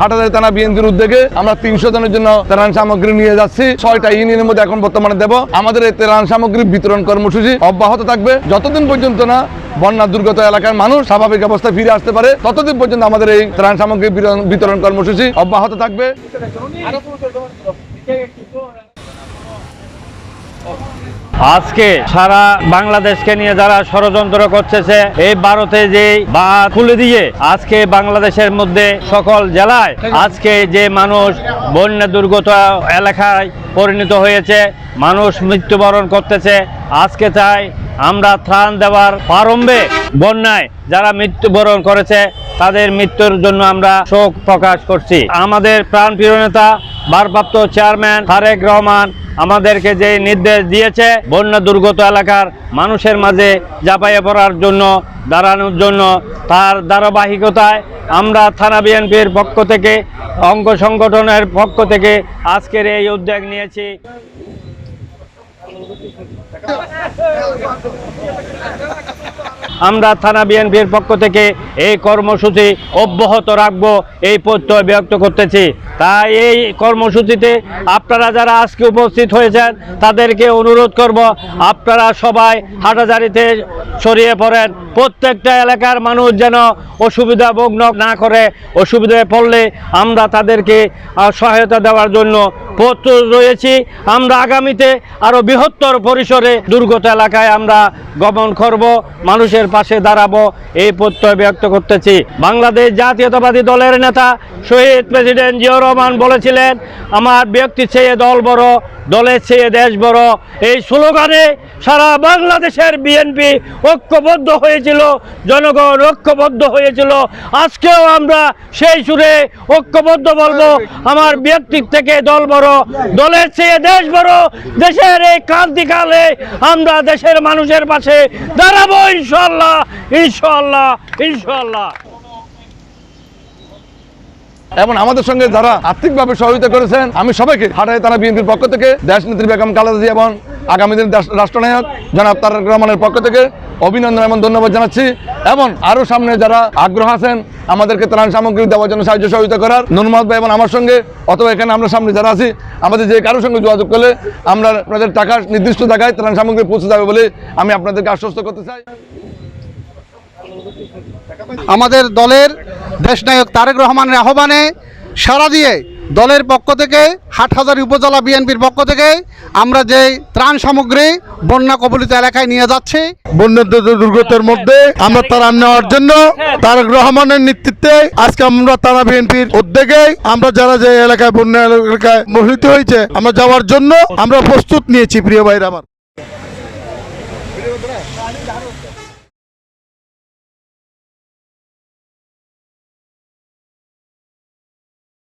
হাটাজারি থানা বিএনপির উদ্যোগে আমরা তিনশো জনের জন্য ত্রাণ সামগ্রী নিয়ে যাচ্ছি। ছয়টা ইউনিয়নের মধ্যে এখন বর্তমানে দেব। আমাদের এই ত্রাণ সামগ্রী বিতরণ কর্মসূচি অব্যাহত থাকবে। যতদিন পর্যন্ত না বন্যা দুর্গত এলাকার মানুষ স্বাভাবিক অবস্থায় ফিরে আসতে পারে, ততদিন পর্যন্ত আমাদের এই ত্রাণ সামগ্রী বিতরণ কর্মসূচি অব্যাহত থাকবে। আজকে সারা বাংলাদেশকে নিয়ে যারা ষড়যন্ত্র করতেছে, এই ভারতে যে বা খুলে দিয়ে আজকে বাংলাদেশের মধ্যে সকল জেলায় আজকে যে মানুষ বন্যা দুর্গত এলাকায় পরিণত হয়েছে, মানুষ মৃত্যুবরণ করতেছে, আজকে চাই আমরা ত্রাণ দেওয়ার প্রারম্ভে বন্যায় যারা মৃত্যুবরণ করেছে, তাদের মৃত্যুর জন্য আমরা শোক প্রকাশ করছি। আমাদের প্রাণপ্রিয় নেতা ভারপ্রাপ্ত চেয়ারম্যান তারেক রহমান আমাদেরকে যে নির্দেশ দিয়েছে বন্যা দুর্গত এলাকার মানুষের মাঝে জাপাইয়ে পড়ার জন্য, দাঁড়ানোর জন্য, তার ধারাবাহিকতায় আমরা থানা বিএনপির পক্ষ থেকে, অঙ্গ সংগঠনের পক্ষ থেকে আজকের এই উদ্যোগ নিয়েছি। আমরা থানা বিএনপির পক্ষ থেকে এই কর্মসূচি অব্যাহত রাখব, এই প্রত্যয় ব্যক্ত করতেছি। তাই এই কর্মসূচিতে আপনারা যারা আজকে উপস্থিত হয়েছেন, তাদেরকে অনুরোধ করব, আপনারা সবাই হাটাজারিতে ছড়িয়ে পড়েন। প্রত্যেকটা এলাকার মানুষ যেন অসুবিধা ভোগ না করে, অসুবিধায় পড়লে আমরা তাদেরকে সহায়তা দেওয়ার জন্য প্রস্তুত রয়েছি। আমরা আগামীতে আরও বৃহত্তর পরিসরে দুর্গত এলাকায় আমরা গমন করব, মানুষের পাশে দাঁড়াবো, এই প্রত্যয় ব্যক্ত করতেছি। বাংলাদেশ জাতীয়তাবাদী দলের নেতা শহীদ প্রেসিডেন্ট জিয়াউর রহমান বলেছিলেন, আমার ব্যক্তি চেয়ে দল বড় দলের চেয়ে দেশ বড়। এই স্লোগানে সারা বাংলাদেশের বিএনপি ঐক্যবদ্ধ হয়েছিল, জনগণ ঐক্যবদ্ধ হয়েছিল। আজকেও আমরা সেই সুরে ঐক্যবদ্ধ বলব, আমার ব্যক্তির থেকে দল বড়। দলের চেয়ে দেশ বড়, দেশের এই ক্রান্তিকালে আমরা দেশের মানুষের পাশে দাঁড়াবো ইনশাল্লাহ ইনশাল্লাহ ইনশাল্লাহ। এবং আমাদের সঙ্গে যারা আর্থিকভাবে সহযোগিতা করেছেন, আমি সবাইকে হাটাই তারা বিএনপির পক্ষ থেকে, দেশ নেত্রী বেগম খালেদা জিয়া এবং আগামী দিন রাষ্ট্রনায়ক জনাব তারেক রহমানের পক্ষ থেকে অভিনন্দন এবং ধন্যবাদ জানাচ্ছি। এবং আরও সামনে যারা আগ্রহ আছেন, আমাদেরকে ত্রাণ সামগ্রী দেওয়ার জন্য সাহায্য সহযোগিতা করার নুরমাদ ভাই এবং আমার সঙ্গে, অথবা এখানে আমরা সামনে যারা আছি, আমাদের যে কারোর সঙ্গে যোগাযোগ করলে আমরা আপনাদের টাকা নির্দিষ্ট জায়গায় ত্রাণ সামগ্রী পৌঁছে যাবে বলে আমি আপনাদেরকে আশ্বস্ত করতে চাই। আমাদের দলের দেশনায়ক তারেক রহমানের আহ্বানে সাড়া দিয়ে দলের পক্ষ থেকে হাটহাজারী উপজেলা বিএনপির পক্ষ থেকে আমরা যে ত্রাণ সামগ্রী বন্যা কবলিত এলাকায় নিয়ে যাচ্ছি। বন্যা দুর্গতের মধ্যে আমরা তারা নেওয়ার জন্য তারেক রহমানের নেতৃত্বে আজকে আমরা তারা বিএনপির উদ্যোগে আমরা যারা যে এলাকায় বন্যা এলাকায় মোহিত হয়েছে, আমরা যাওয়ার জন্য আমরা প্রস্তুত নিয়েছি, প্রিয় ভাইরা আমার।